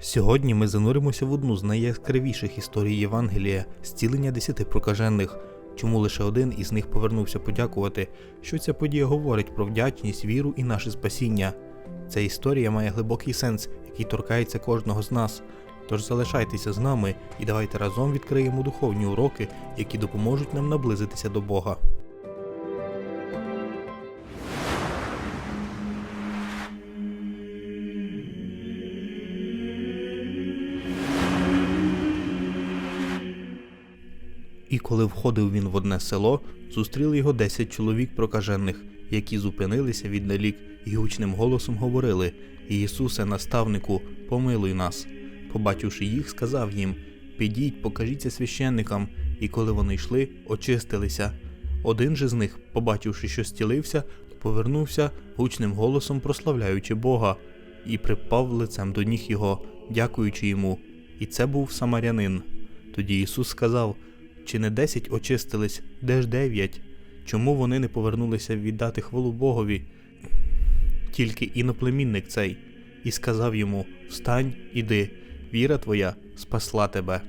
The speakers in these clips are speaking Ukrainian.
Сьогодні ми зануримося в одну з найяскравіших історій Євангелія зцілення десяти прокажених. Чому лише один із них повернувся подякувати? Що ця подія говорить про вдячність, віру і наше спасіння? Ця історія має глибокий сенс, який торкається кожного з нас. Тож залишайтеся з нами і давайте разом відкриємо духовні уроки, які допоможуть нам наблизитися до Бога. І коли входив він в одне село, зустріли його десять чоловік прокажених, які зупинилися віддалік і гучним голосом говорили: Ісусе, наставнику, помилуй нас. Побачивши їх, сказав їм: Підіть, покажіться священникам. І коли вони йшли, очистилися. Один же з них, побачивши, що стілився, повернувся гучним голосом, прославляючи Бога, і припав лицем до ніг його, дякуючи йому. І це був самарянин. Тоді Ісус сказав: чи не десять очистились, де ж дев'ять? Чому вони не повернулися віддати хвалу Богові? Тільки іноплемінник цей, і сказав йому: Встань, іди, віра твоя спасла тебе.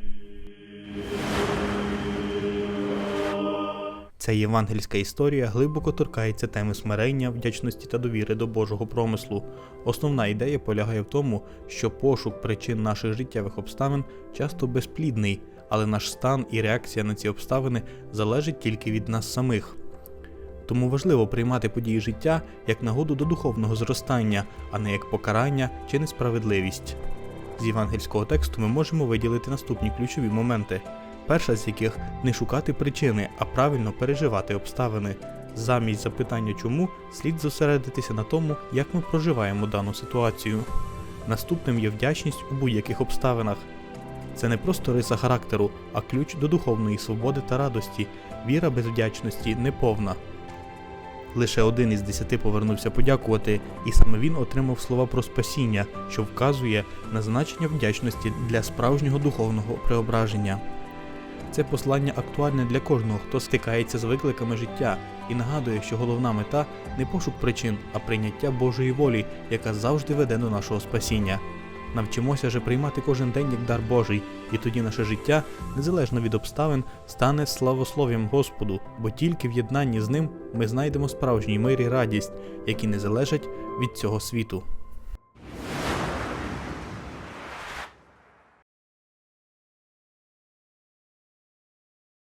Ця євангельська історія глибоко торкається теми смирення, вдячності та довіри до Божого промислу. Основна ідея полягає в тому, що пошук причин наших життєвих обставин часто безплідний, але наш стан і реакція на ці обставини залежить тільки від нас самих. Тому важливо приймати події життя як нагоду до духовного зростання, а не як покарання чи несправедливість. З євангельського тексту ми можемо виділити наступні ключові моменти. Перша з яких не шукати причини, а правильно переживати обставини. Замість запитання чому слід зосередитися на тому, як ми проживаємо дану ситуацію. Наступним є вдячність у будь-яких обставинах. Це не просто риса характеру, а ключ до духовної свободи та радості. Віра без вдячності неповна. Лише один із десяти повернувся подякувати, і саме він отримав слова про спасіння, що вказує на значення вдячності для справжнього духовного преображення. Це послання актуальне для кожного, хто стикається з викликами життя, і нагадує, що головна мета не пошук причин, а прийняття Божої волі, яка завжди веде до нашого спасіння. Навчимося же приймати кожен день як дар Божий, і тоді наше життя, незалежно від обставин, стане славослов'ям Господу, бо тільки в єднанні з ним ми знайдемо справжній мир і радість, які не залежать від цього світу.